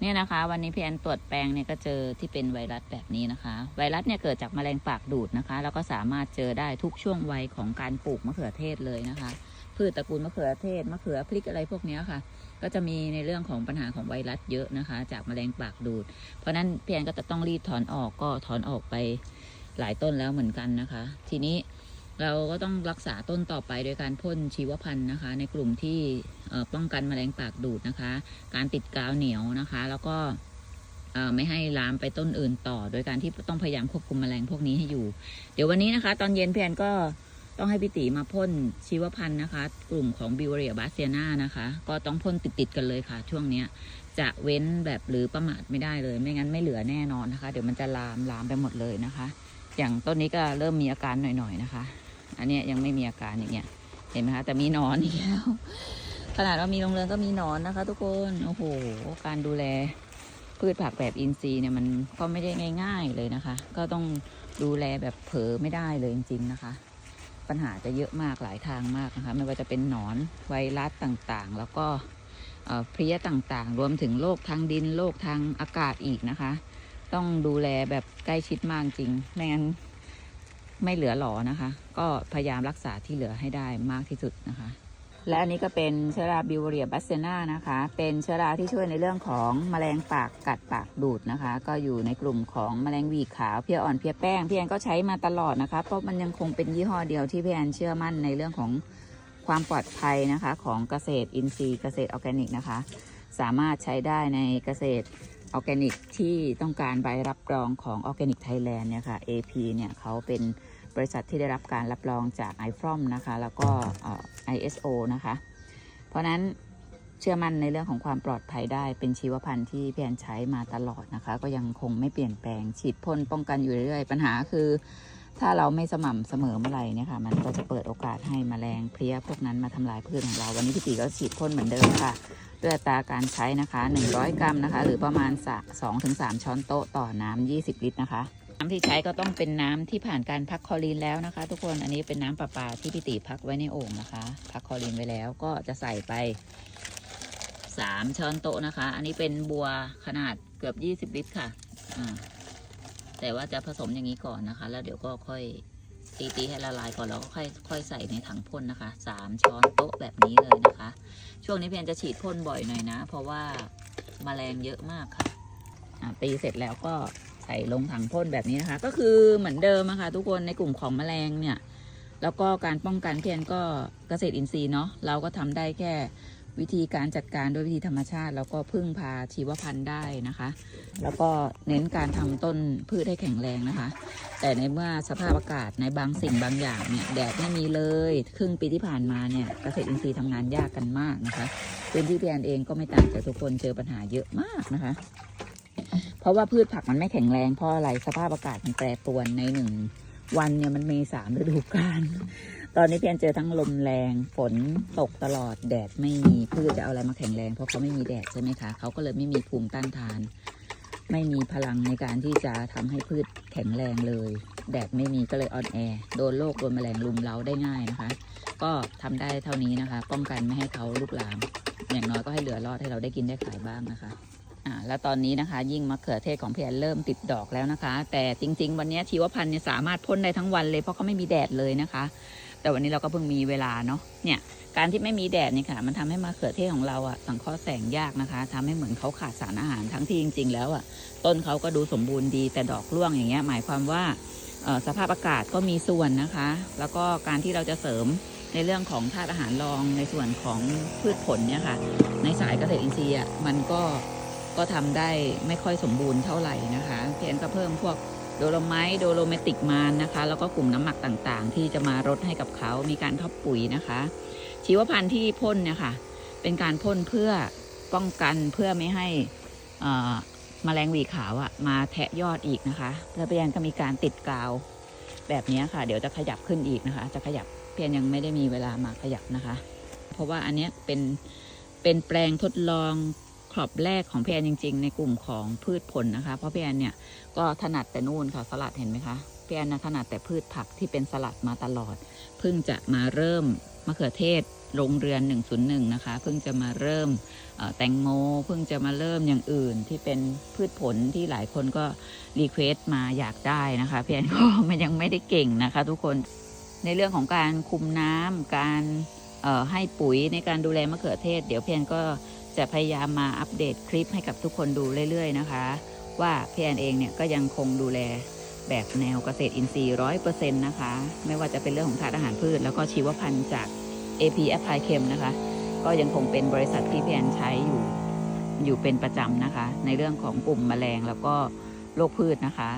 เนี่ยนะคะ วันนี้พี่แอนตรวจแปลงเนี่ยก็เจอที่เป็นไวรัสแบบนี้นะคะ ไวรัสเนี่ยเกิดจากแมลงปากดูดนะคะ แล้วก็สามารถเจอได้ทุกช่วงวัยของการปลูกมะเขือเทศเลยนะคะ พืชตระกูลมะเขือเทศมะเขือพริกอะไรพวกนี้ค่ะ ก็จะมีในเรื่องของปัญหาของไวรัสเยอะนะคะ จากแมลงปากดูด เพราะฉะนั้นพี่แอนก็จะต้องรีบถอนออกก็ถอนออกไปหลายต้นแล้วเหมือนกันนะคะ ทีนี้ เราก็ต้องรักษาต้นต่อไปโดยการพ่นชีวพันธุ์นะคะ ในกลุ่มที่ป้องกันแมลงปากดูดนะคะ การติดกาวเหนียวนะคะ แล้วก็ไม่ให้ลามไปต้นอื่นต่อ โดยการที่ต้องพยายามควบคุมแมลงพวกนี้ให้อยู่ เดี๋ยววันนี้นะคะ ตอนเย็นพี่แอนก็ต้องให้พี่ตีมาพ่นชีวพันธุ์นะคะ กลุ่มของบิวเรียบาเซียนานะคะ ก็ต้องพ่นติดๆกันเลยค่ะ ช่วงเนี้ยจะเว้นแบบหรือประมาทไม่ได้เลย ไม่งั้นไม่เหลือแน่นอนนะคะ เดี๋ยวมันจะลามลามไปหมดเลยนะคะ อย่างต้นนี้ก็เริ่มมีอาการหน่อยๆนะคะ อันเนี้ยยังไม่มีอาการอย่างเงี้ย เห็นไหมคะ แต่มีนอนอีกแล้ว ขนาดว่ามีโรงเรือนก็มีนอนนะคะ ทุกคน โอ้โห การดูแลพืชผักแบบอินทรีย์เนี่ยมันก็ไม่ได้ง่าย ๆเลยนะคะ ก็ต้องดูแลแบบเผลอไม่ได้เลยจริงๆนะคะ ปัญหาจะเยอะมากหลายทางมากนะคะ ไม่ว่าจะเป็นหนอนไวรัสต่างๆ แล้วก็เอ่อเพลี้ยต่างๆ รวมถึงโรคทางดินโรคทางอากาศอีกนะคะ ต้องดูแลแบบใกล้ชิดมากจริงไม่งั้น ไม่เหลือหลอนะคะ ก็พยายามรักษาที่เหลือให้ได้มากที่สุดนะคะ และอันนี้ก็เป็นเชื้อราบิวเรียบัสเซนานะคะ เป็นเชื้อราที่ช่วยในเรื่องของแมลงปากกัดปากดูดนะคะ ก็อยู่ในกลุ่มของแมลงวีขาวเพียอ่อนเพียแป้งพี่แอนก็ใช้มาตลอดนะคะเพราะมันยังคงเป็นยี่ห้อเดียวที่พี่แอนเชื่อมั่นในเรื่องของความปลอดภัยนะคะ ของเกษตรอินทรีย์เกษตรออร์แกนิกนะคะ สามารถใช้ได้ในเกษตร ออร์แกนิกที่ต้องการใบรับรองของออร์แกนิกไทยแลนด์เนี่ยค่ะ AP เนี่ยเขาเป็นบริษัทที่ได้รับการรับรองจาก i f r o m นะคะ แล้วก็ ISO นะคะ เพราะนั้นเชื่อมั่นในเรื่องของความปลอดภัยได้เป็นชีวพันธุ์ที่พี่แอนใช้มาตลอดนะคะ ก็ยังคงไม่เปลี่ยนแปลงฉีดพ่นป้องกันอยู่เรื่อยๆ ปัญหาคือ ถ้าเราไม่สม่ำเสมอเมื่อไหร่เนี่ยค่ะ มันก็จะเปิดโอกาสให้แมลงเพลี้ยพวกนั้นมาทำลายพืชของเรา วันนี้พี่ตีก็ฉีดพ่นเหมือนเดิมค่ะ ด้วยอัตราการใช้นะคะ 100 กรัมนะคะ หรือประมาณ 2-3 ช้อนโต๊ะต่อน้ำ 20 ลิตรนะคะ น้ำที่ใช้ก็ต้องเป็นน้ำที่ผ่านการพักคลอรีนแล้วนะคะ ทุกคนอันนี้เป็นน้ำประปาที่พี่ติพักไว้ในโอ่งนะคะ พักคลอรีนไว้แล้วก็จะใส่ไป 3 ช้อนโต๊ะนะคะ อันนี้เป็นบัวขนาดเกือบ 20 ลิตรค่ะแต่ว่าจะผสมอย่างนี้ก่อนนะคะ แล้วเดี๋ยวก็ค่อย ตีตีให้ละลายก่อนแล้วก็ค่อยค่อยใส่ในถังพ่นนะคะ 3 ช้อนโต๊ะแบบนี้เลยนะคะ ช่วงนี้เพียนจะฉีดพ่นบ่อยหน่อยนะ เพราะว่ามาแมลงเยอะมากค่ะตีเสร็จแล้วก็ใส่ลงถังพ่นแบบนี้นะคะ ก็คือเหมือนเดิมอะค่ะทุกคนในกลุ่มของแมลงเนี่ย แล้วก็การป้องกันเพียนก็เกษตรอินทรีย์เนาะเราก็ทำได้แค่ วิธีการจัดการด้วยวิธีธรรมชาติ แล้วก็พึ่งพาชีวพันธุ์ได้นะคะ แล้วก็เน้นการทำต้นพืชให้แข็งแรงนะคะ แต่ในเมื่อสภาพอากาศในบางสิ่งบางอย่างเนี่ยแดดไม่มีเลยครึ่งปีที่ผ่านมาเนี่ยเกษตรอินทรีย์ทำงานยากกันมากนะคะพื้นที่พี่แอนเองก็ไม่ต่างจากทุกคนเจอปัญหาเยอะมากนะคะ เพราะว่าพืชผักมันไม่แข็งแรงเพราะอะไรสภาพอากาศมันแปรปรวนในหนึ่งวันเนี่ยมันมีสามฤดูกาล ตอนนี้เพี่แอนเจอทั้งลมแรงฝนตกตลอดแดดไม่มีพืชจะเอาอะไรมาแข็งแรงเพราะเขาไม่มีแดดใช่ไหมคะเขาก็เลยไม่มีภูมิต้านทาน ไม่มีพลังในการที่จะทำให้พืชแข็งแรงเลย แดดไม่มีก็เลยออนแอร์โดนโรคโดนแมลงรุมเร้าได้ง่ายนะคะ ก็ทำได้เท่านี้นะคะ ป้องกันไม่ให้เขาลุกลาม อย่างน้อยก็ให้เหลือรอดให้เราได้กินได้ขายบ้างนะคะอ่าแล้วตอนนี้นะคะ ยิ่งมะเขือเทศของพี่แอนเริ่มติดดอกแล้วนะคะ แต่จริง ๆ วันนี้ชีวพันธุ์เนี่ยสามารถพ่นได้ทั้งวันเลยเพราะเขาไม่มีแดดเลยนะคะ แต่วันนี้เราก็เพิ่งมีเวลาเนาะเนี่ยการที่ไม่มีแดดเนี่ยค่ะ มันทำให้มะเขือเทศของเราอะสังเคราะห์แสงยากนะคะทำให้เหมือนเขาขาดสารอาหารทั้งที่จริง ๆ แล้วอะต้นเขาก็ดูสมบูรณ์ดีแต่ดอกร่วงอย่างเงี้ยหมายความว่าสภาพอากาศก็มีส่วนนะคะ แล้วก็การที่เราจะเสริมในเรื่องของธาตุอาหารรองในส่วนของพืชผลเนี่ยค่ะ ในสายเกษตรอินทรีย์อะมันก็ก็ทำได้ไม่ค่อยสมบูรณ์เท่าไหร่นะคะเพียนก็เพิ่มพวก โดโลไมต์โดโลเมติกมานนะคะ แล้วก็กลุ่มน้ำหมักต่างๆ ที่จะมารดให้กับเขามีการทับปุ๋ยนะคะ ชีวพันธุ์ที่พ่นเนี่ยค่ะ เป็นการพ่นเพื่อป้องกันเพื่อไม่ให้อ่อแมลงวีขาวอะมาแทะยอดอีกนะคะแล้วเพียนก็มีการติดกาวแบบนี้ค่ะ เดี๋ยวจะขยับขึ้นอีกนะคะ จะขยับเพียนยังไม่ได้มีเวลามาขยับนะคะ เพราะว่าอันนี้เป็นเป็นแปลงทดลอง ครอบแรกของพี่แอนจริง ๆ ในกลุ่มของพืชผลนะคะ เพราะพี่แอนเนี่ยก็ถนัดแต่นู่นค่ะสลัดเห็นไหมคะพี่แอนนะถนัดแต่พืชผักที่เป็นสลัดมาตลอด เพิ่งจะมาเริ่มมะเขือเทศโรงเรือน 101 นะคะ เพิ่งจะมาเริ่มแตงโม เพิ่งจะมาเริ่มอย่างอื่นที่เป็นพืชผลที่หลายคนก็รีเควสต์มาอยากได้นะคะพี่แอนก็มันยังไม่ได้เก่งนะคะ ทุกคนในเรื่องของการคุมน้ำการให้ปุ๋ยในการดูแลมะเขือเทศ เดี๋ยวพี่แอนก็ จะพยายามมาอัปเดตคลิปให้กับทุกคนดูเรื่อยๆนะคะ ว่าพี่แอนเองเนี่ยก็ยังคงดูแลแบบแนวเกษตรอินทรีย์ร้อยเปอร์เซ็นต์นะคะ ไม่ว่าจะเป็นเรื่องของธาตุอาหารพืช แล้วก็ชีวพันธุ์จาก AP a p p l y Chem นะคะ ก็ยังคงเป็นบริษัทที่พี่แอนใช้อยู่อยู่เป็นประจำนะคะ ในเรื่องของกลุ่มแมลงแล้วก็โรคพืชนะคะ